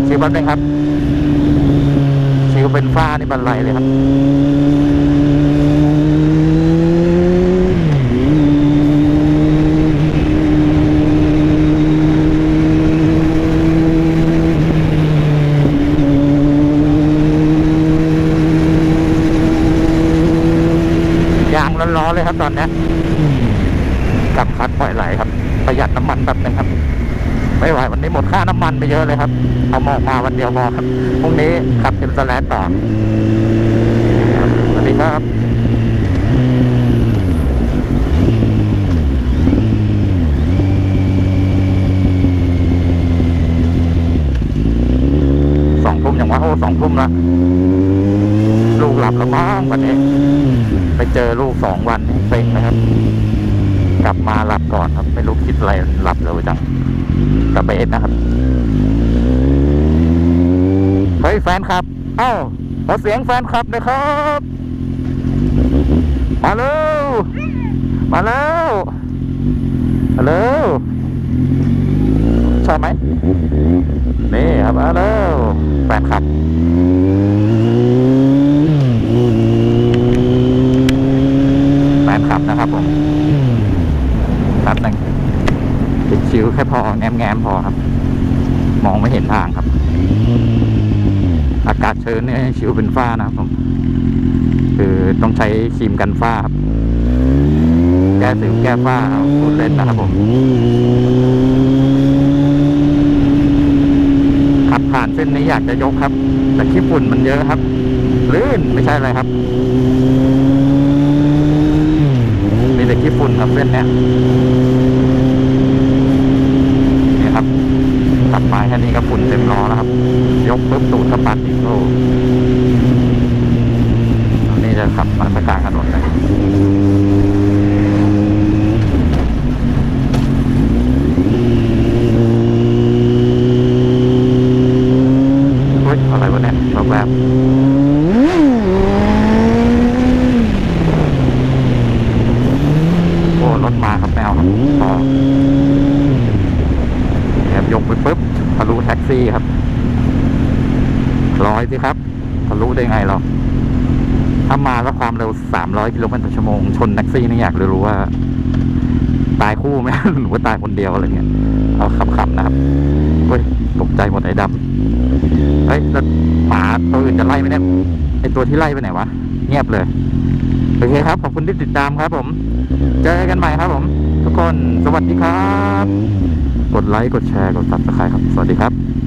ดชิวแป๊บนึงครับชิวเป็นฟ้านี่บันไลเลยครับยางร้อนๆเลยครับตอนเนี้ยกลับคัดปล่อยไหลครับ ประหยัดน้ำมันแบบนึงครับ ไม่ไหววันนี้หมดค่าน้ำมันไปเยอะเลยครับ เอามอกมาวันเดียวพอครับพรุ่งนี้ขับเอ็มสแลนต่อสวัสดีครับสองทุ่มอย่างว่าโอ้สองทุ่มละลูกหลับแล้วมั้งวันนี้ ไปเจอลูกสองวันเซ็งนะครับ กลับมาหลับก่อนครับ ไม่รู้คิดอะไรหลับเร็วจัง กลับไปเอ็ดนะครับ เฮ้ยแฟนคลับ เอ้าขอเสียงแฟนคลับหน่อยครับ มาเร็วมาแล้วมาเร็วชอบไหม นี่ครับมาแล้วแฟนคลับแฟนคลับนะครับผมครับหนึ่ง ติดชิวแค่พอแง้มแง้มๆพอครับ มองไม่เห็นทางครับ อากาศเชื้นเนี่ยชิวเป็นฝ้านะครับผมคือต้องใช้ครีมกันฝ้าครับ แก้สิวแก้ฝ้าบพูดเล่นนะครับผมขับผ่านเส้นนี้อยากจะยกครับ แต่ขี้ฝุ่นมันเยอะครับลื่นไม่ใช่อะไรครับมีแต่ขี้ฝุ่นครับเส้นเนี้ยนี่ครับ ขับมาแค่นี้ก็ฝุ่นเต็มล้อแล้วครับ ยกปุ๊บตูดสะปัดอีกโอ้นี่จะขับมาสกลางถนนเลยเฮ้ยอะไรวะเนี่ยแบบแบบโอ้รถมาครับแมวครับพอแอบยกไปปุ๊บทะี่ครับร้อยสิครับทะลุได้ไงเราถ้ามาแล้วความเร็ว300กิโลเมตรต่อชั่วโมง ชนแท็กซี่นี่อยากรู้ว่า ตายคู่ไหมหรือว่าตายคนเดียวอะไรเงี้ยเอาขับๆนะครับเฮ้ยตกใจหมดไอ้ดำเฮ้ยแล้วหมาตัวอื่นจะไล่ไหมเนี่ยไอตัวที่ไล่ไปไหนวะ เงียบเลย โอเคครับ ขอบคุณที่ติดตามครับผม เจอกันใหม่ครับผม ทุกคน สวัสดีครับ กดไลค์ กดแชร์ กด subscribe ครับ สวัสดีครับ